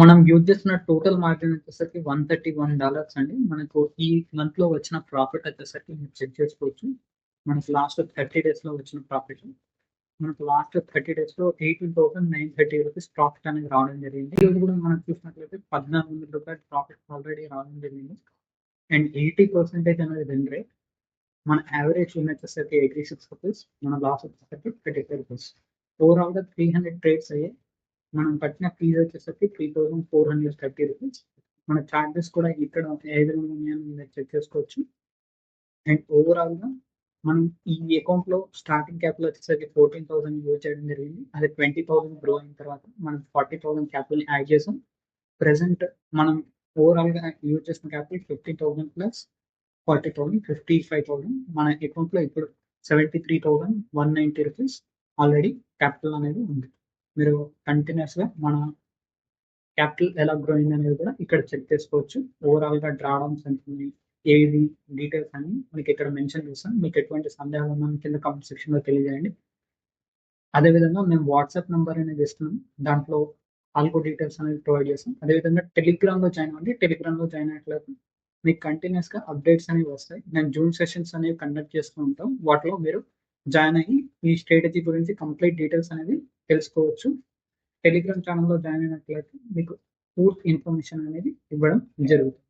మనం యూజ్ చేస్తున్న total margin వచ్చేసరికి వన్ థర్టీ వన్ డాలర్స్ అండి. మనకు ఈ మంత్లో వచ్చిన ప్రాఫిట్ వచ్చేసరికి మీరు చెక్ చేసుకోవచ్చు. మనకు లాస్ట్ థర్టీ డేస్లో వచ్చిన ప్రాఫిట్ మనకు లాస్ట్ థర్టీ డేస్లో eighteen thousand nine thirty rupees profit అనేది రావడం జరిగింది. ఈ రోజు కూడా మనం చూసినట్లయితే పద్నాలుగు వందల రూపాయలు ప్రాఫిట్ ఆల్రెడీ రావడం జరిగింది. అండ్ ఎయిటీ పర్సెంటేజ్ అనేది విన్ రేట్ మన యావరేజ్ విన్ వచ్చేసరికి ఎయిటీ సిక్స్ రూపీస్ మన లాస్ వచ్చేసరికి థర్టీ ఫైవ్ రూపీస్ ఓవరాల్గా త్రీ హండ్రెడ్ ట్రేడ్స్ అయ్యాయి. మనం కట్టిన ఫీజ్ వచ్చేసరికి three thousand four hundred thirty rupees మన చార్జెస్ కూడా ఇక్కడ ఏ విధంగా ఉన్నాయని మీరు చెక్ చేసుకోవచ్చు. అండ్ ఓవరాల్గా మనం ఈ అకౌంట్లో స్టార్టింగ్ క్యాపిటల్ వచ్చేసరికి ఫోర్టీన్ థౌసండ్ యూజ్ చేయడం జరిగింది. అదే ట్వంటీ థౌసండ్ గ్రో అయిన తర్వాత మనం ఫార్టీ థౌసండ్ క్యాపిటల్ యాడ్ చేసాం. ప్రెసెంట్ మనం ఓవరాల్గా యూజ్ చేసిన capital fifty thousand plus forty thousand fifty five thousand మన అకౌంట్లో ఇప్పుడు seventy three thousand one ninety rupees already capital అనేది ఉంది. మీరు కంటిన్యూస్గా మన క్యాపిటల్ ఎలా గ్రో అయింది అనేది కూడా ఇక్కడ చెక్ చేసుకోవచ్చు. ఓవరాల్గా డ్రాడౌన్స్ ఎంత ఏది డీటెయిల్స్ అని మనకి ఇక్కడ మెన్షన్ చేస్తాం మీకు ఎటువంటి సందేహాలు ఉన్నా కింద కామెంట్ సెక్షన్లో తెలియజేయండి. అదేవిధంగా మేము వాట్సాప్ నెంబర్ అనేది ఇస్తున్నాం. దాంట్లో ఆల్కో డీటెయిల్స్ అనేది ప్రొవైడ్ చేస్తాం. అదేవిధంగా టెలిగ్రామ్లో జాయిన్ అవ్వండి. టెలిగ్రామ్లో జాయిన్ అయినట్లయితే మీకు కంటిన్యూస్గా అప్డేట్స్ అనేవి వస్తాయి. నేను జూన్ సెషన్స్ అనేవి కండక్ట్ చేస్తూ ఉంటాం. వాటిలో మీరు జాయిన్ అయ్యి మీ స్ట్రాటజీ గురించి కంప్లీట్ డీటెయిల్స్ అనేది తెలుసుకోవచ్చు. టెలిగ్రామ్ ఛానల్లో జాయిన్ అయినట్లయితే మీకు పూర్తి ఇన్ఫర్మేషన్ అనేది ఇవ్వడం జరుగుతుంది.